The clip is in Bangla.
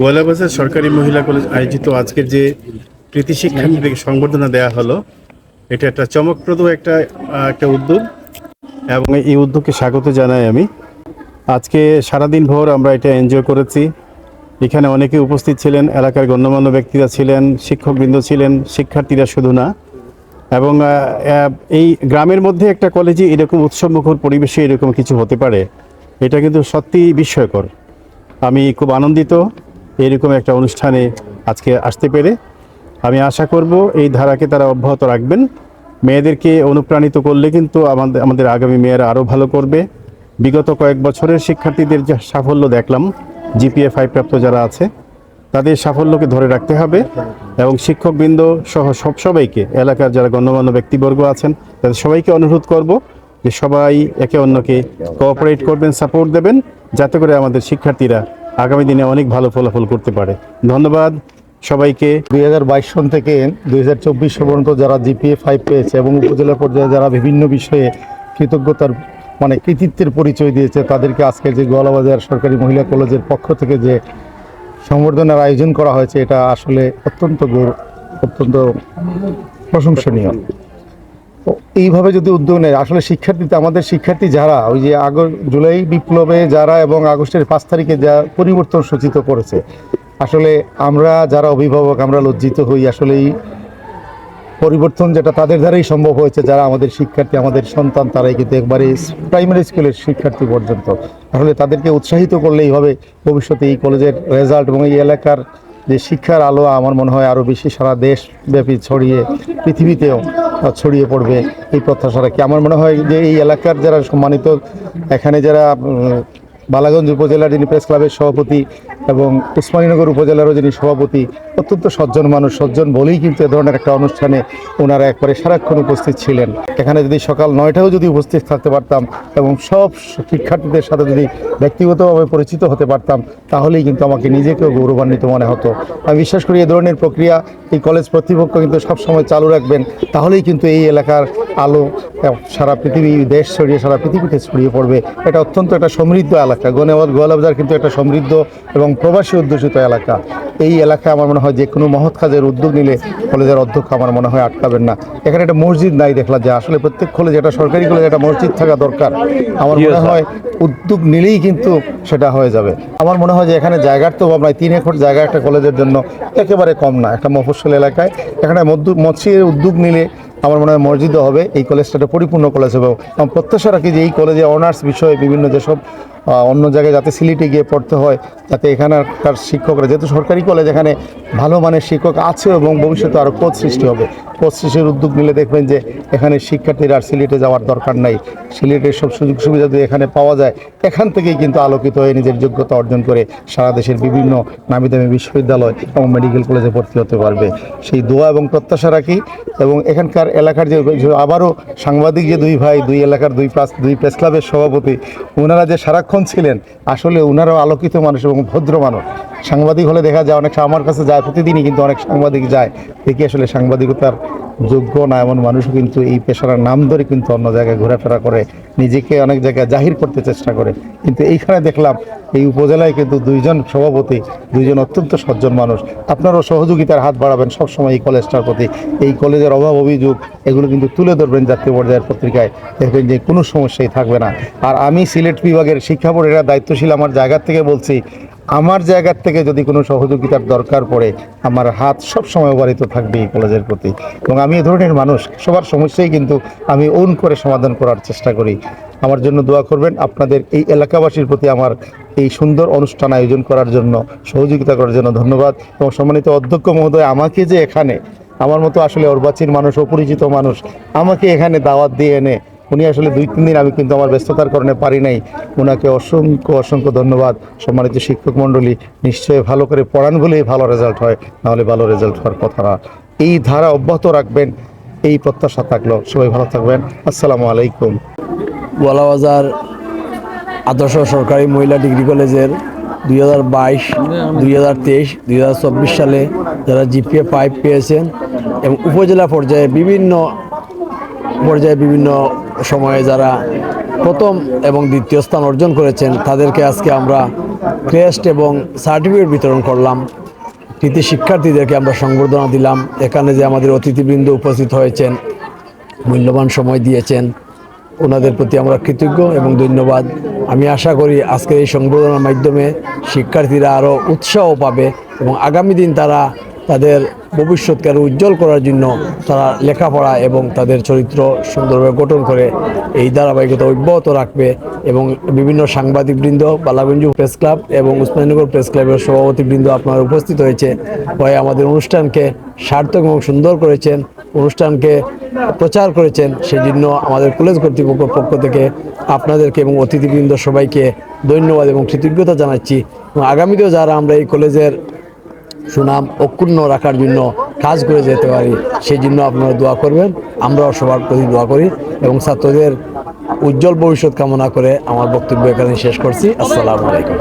গোয়ালাবাজার সরকারি মহিলা কলেজ আয়োজিত আজকের যে কৃতি শিক্ষার্থীদেরকে সংবর্ধনা দেওয়া হলো এটা একটা চমকপ্রদ একটা একটা উদ্যোগ। এবং এই উদ্যোগকে স্বাগত জানাই আমি। আজকে সারাদিন ভোর আমরা এটা এনজয় করেছি। এখানে অনেকে উপস্থিত ছিলেন এলাকার গণ্যমান্য ব্যক্তিরা ছিলেন শিক্ষকবৃন্দ ছিলেন শিক্ষার্থীরা শুধু না। এবং এই গ্রামের মধ্যে একটা কলেজে এরকম উৎসবমুখর পরিবেশে এরকম কিছু হতে পারে এটা কিন্তু সত্যি বিস্ময়কর। আমি খুব আনন্দিত এরকম একটা অনুষ্ঠানে আজকে আসতে পেরে আমি আশা করব এই ধারাকে তারা অব্যাহত রাখবেন। মেয়েদেরকে অনুপ্রাণিত করলে কিন্তু আমাদের আমাদের আগামী মেয়েরা আরও ভালো করবে। বিগত কয়েক বছরের শিক্ষার্থীদের যে সাফল্য দেখলাম, জিপিএ ফাইভ প্রাপ্ত যারা আছে, তাদের সাফল্যকে ধরে রাখতে হবে এবং শিক্ষকবৃন্দ সহ সব সবাইকে, এলাকার যারা গণ্যমান্য ব্যক্তিবর্গ আছেন, তাদের সবাইকে অনুরোধ করব যে সবাই একে অন্যকে কোঅপারেট করবেন সাপোর্ট দেবেন, যাতে করে আমাদের শিক্ষার্থীরা আগামী দিনে অনেক ভালো ফলাফল করতে পারে। ধন্যবাদ সবাইকে। দুই হাজার বাইশ সন থেকে দুই হাজার চব্বিশ পর্যন্ত যারা জিপিএ ফাইভ পেয়েছে এবং উপজেলা পর্যায়ে যারা বিভিন্ন বিষয়ে কৃতজ্ঞতার মানে কৃতিত্বের পরিচয় দিয়েছে, তাদেরকে আজকে যে গোয়ালাবাজার সরকারি মহিলা কলেজের পক্ষ থেকে যে সংবর্ধনার আয়োজন করা হয়েছে, এটা আসলে অত্যন্ত অত্যন্ত প্রশংসনীয়। এইভাবে যদি উদ্যোগ নেয়, আসলে শিক্ষার্থীতে আমাদের শিক্ষার্থী যারা, ওই যে আগ জুলাই বিপ্লবে যারা এবং আগস্টের পাঁচ তারিখে যা পরিবর্তন সূচিত করেছে, আসলে আমরা যারা অভিভাবক, আমরা লজ্জিত হই। আসলে এই পরিবর্তন যেটা তাদের দ্বারাই সম্ভব হয়েছে, যারা আমাদের শিক্ষার্থী, আমাদের সন্তান, তারাই কিন্তু একবারে প্রাইমারি স্কুলের শিক্ষার্থী পর্যন্ত। আসলে তাদেরকে উৎসাহিত করলে এইভাবে ভবিষ্যতে এই কলেজের রেজাল্ট এবং এই এলাকার যে শিক্ষার আলো আমার মনে হয় আরও বেশি সারা দেশব্যাপী ছড়িয়ে, পৃথিবীতেও ছড়িয়ে পড়বে এই প্রত্যাশা রাখি আমার মনে হয় যে এই এলাকার যারা সম্মানিত, এখানে যারা বালাগঞ্জ উপজেলার যিনি প্রেস ক্লাবের সভাপতি এবং উসমানীনগর উপজেলারও যিনি সভাপতি, অত্যন্ত সজ্জন মানুষ, সজ্জন বলেই কিন্তু এ ধরনের একটা অনুষ্ঠানে ওনারা একবারে সারাক্ষণ উপস্থিত ছিলেন। এখানে যদি সকাল নয়টাও যদি উপস্থিত থাকতে পারতাম এবং সব শিক্ষার্থীদের সাথে যদি ব্যক্তিগতভাবে পরিচিত হতে পারতাম, তাহলেই কিন্তু আমাকে নিজেকেও গৌরবান্বিত মনে হতো। আমি বিশ্বাস করি এ ধরনের প্রক্রিয়া এই কলেজ কর্তৃপক্ষ কিন্তু সবসময় চালু রাখবেন, তাহলেই কিন্তু এই এলাকার আলো, সারা পৃথিবী, দেশ ছড়িয়ে, সারা পৃথিবীতে ছড়িয়ে পড়বে। এটা অত্যন্ত একটা সমৃদ্ধ এলাকা। গোয়ালাবাজার গোয়ালাবাজার কিন্তু একটা সমৃদ্ধ এবং প্রবাসী অধ্যুষিত এলাকা। এই এলাকায় আমার মনে হয় যে কোনো মহৎ কাজের উদ্যোগ নিলে কলেজের অধ্যক্ষ আমার মনে হয় আটকাবেন না। এখানে একটা মসজিদ নাই দেখলাম যে আসলে প্রত্যেক কলেজ একটা সরকারি কলেজ একটা মসজিদ থাকা দরকার। আমার মনে হয় উদ্যোগ নিলেই কিন্তু সেটা হয়ে যাবে। আমার মনে হয় যে এখানে জায়গার তো অভাব নাই তিন একর জায়গা একটা কলেজের জন্য একেবারে কম না। একটা মফস্বল এলাকায় এখানে মধ্য মৎস্যের উদ্যোগ নিলে আমার মনে হয় মসজিদও হবে এই কলেজটা একটা পরিপূর্ণ কলেজ হবে। এবং প্রত্যাশা রাখি যে এই কলেজে অনার্স বিষয়ে বিভিন্ন যেসব অন্য জায়গায় যাতে সিলেটে গিয়ে পড়তে হয়, যাতে এখানকার শিক্ষকরা, যেহেতু সরকারি কলেজ এখানে ভালো মানের শিক্ষক আছে এবং ভবিষ্যতে আরও কোচ সৃষ্টি হবে। সৃষ্টির উদ্যোগ নিলে দেখবেন যে এখানে শিক্ষার্থীরা আর সিলেটে যাওয়ার দরকার নাই। সিলেটের সব সুযোগ সুবিধা যদি এখানে পাওয়া যায়, এখান থেকেই কিন্তু আলোকিত হয়ে নিজের যোগ্যতা অর্জন করে সারা দেশের বিভিন্ন নামি দামি বিশ্ববিদ্যালয় এবং মেডিকেল কলেজে ভর্তি হতে পারবে। সেই দোয়া এবং প্রত্যাশা রাখি এবং এখানকার এলাকার যে আবারও সাংবাদিক যে দুই ভাই, দুই এলাকার দুই প্লাস, দুই প্রেস ক্লাবের সভাপতি ওনারা যে সারাক্ষণ ছিলেন, আসলে ওনারাও আলোকিত মানুষ এবং ভদ্র মানুষ। সাংবাদিক হলে দেখা যায় অনেক আমার কাছে যায়, প্রতিদিনই কিন্তু অনেক সাংবাদিক যায়। দেখি আসলে সাংবাদিকতার যোগ্য না এমন মানুষও কিন্তু এই পেশার নাম ধরে কিন্তু অন্য জায়গায় ঘোরাফেরা করে, নিজেকে অনেক জায়গায় জাহির করতে চেষ্টা করে। কিন্তু এইখানে দেখলাম এই উপজেলায় কিন্তু দুইজন সভাপতি, দুইজন অত্যন্ত সজ্জন মানুষ। আপনারাও সহযোগিতার হাত বাড়াবেন সবসময় এই কলেজটার প্রতি। এই কলেজের অভাব, অভিযোগ, এগুলো কিন্তু তুলে ধরবেন জাতীয় পর্যায়ের পত্রিকায়। দেখবেন যে কোনো সমস্যাই থাকবে না। আর আমি সিলেট বিভাগের শিক্ষা বোর্ডের দায়িত্বশীল আমার জায়গা থেকে বলছি আমার জায়গার থেকে যদি কোনো সহযোগিতার দরকার পড়ে, আমার হাত সব সময় অবারিত থাকবে এই কলেজের প্রতি। এবং আমি এ ধরনের মানুষ, সবার সমস্যাই কিন্তু আমি ওন করে সমাধান করার চেষ্টা করি। আমার জন্য দোয়া করবেন, আপনাদের এই এলাকাবাসীর প্রতি আমার এই সুন্দর অনুষ্ঠান আয়োজন করার জন্য, সহযোগিতা করার জন্য ধন্যবাদ। এবং সম্মানিত অধ্যক্ষ মহোদয়, আমাকে যে এখানে, আমার মতো আসলে অর্বাচীন মানুষ, অপরিচিত মানুষ, আমাকে এখানে দাওয়াত দিয়ে এনে উনি আসলে দুই, তিন দিন আমি কিন্তু আমার ব্যস্ততার কারণে পারি নাই। ওনাকে অসংখ্য অসংখ্য ধন্যবাদ। সম্মানিত শিক্ষক মণ্ডলী, নিশ্চয়ই ভালো করে পড়ান বলেই ভালো রেজাল্ট হয়, নাহলে ভালো রেজাল্ট হওয়ার কথা না। এই ধারা অব্যাহত রাখবেন, এই প্রত্যাশা থাকল। সবাই ভালো থাকবেন। আসসালামু আলাইকুম। গোয়ালাবাজার আদর্শ সরকারি মহিলা ডিগ্রি কলেজের দুই হাজার বাইশ, দুই হাজার তেইশ, দুই হাজার চব্বিশ সালে যারা জিপিএ ফাইভ পেয়েছেন এবং উপজেলা পর্যায়ে বিভিন্ন পর্যায়ে বিভিন্ন সময়ে যারা প্রথম এবং দ্বিতীয় স্থান অর্জন করেছেন, তাদেরকে আজকে আমরা ক্রেস্ট এবং সার্টিফিকেট বিতরণ করলাম। কৃতি শিক্ষার্থীদেরকে আমরা সংবর্ধনা দিলাম। এখানে যে আমাদের অতিথিবৃন্দ উপস্থিত হয়েছেন, মূল্যবান সময় দিয়েছেন, ওনাদের প্রতি আমরা কৃতজ্ঞ এবং ধন্যবাদ। আমি আশা করি আজকের এই সংবর্ধনার মাধ্যমে শিক্ষার্থীরা আরও উৎসাহ পাবে এবং আগামী দিন তারা তাদের ভবিষ্যৎকে আরও উজ্জ্বল করার জন্য তারা লেখাপড়া এবং তাদের চরিত্র সুন্দরভাবে গঠন করে এই ধারাবাহিকতা অব্যাহত রাখবে এবং বিভিন্ন সাংবাদিকবৃন্দ, বালাগঞ্জ প্রেস ক্লাব এবং উসমানীনগর প্রেস ক্লাবের সভাপতিবৃন্দ আপনারা উপস্থিত হয়েছে। হয়ে আমাদের অনুষ্ঠানকে সার্থক এবং সুন্দর করেছেন, অনুষ্ঠানকে প্রচার করেছেন। সেই জন্য আমাদের কলেজ কর্তৃপক্ষের পক্ষ থেকে আপনাদেরকে এবং অতিথিবৃন্দ সবাইকে ধন্যবাদ এবং কৃতজ্ঞতা জানাচ্ছি। এবং আগামীতেও যারা আমরা এই কলেজের সুনাম অক্ষুণ্ণ রাখার জন্য কাজ করে যেতে পারি, সেই জন্য আপনারা দোয়া করবেন। আমরাও সবার প্রতি দোয়া করি এবং ছাত্রদের উজ্জ্বল ভবিষ্যৎ কামনা করে আমার বক্তব্য এখানে শেষ করছি। আসসালামু আলাইকুম।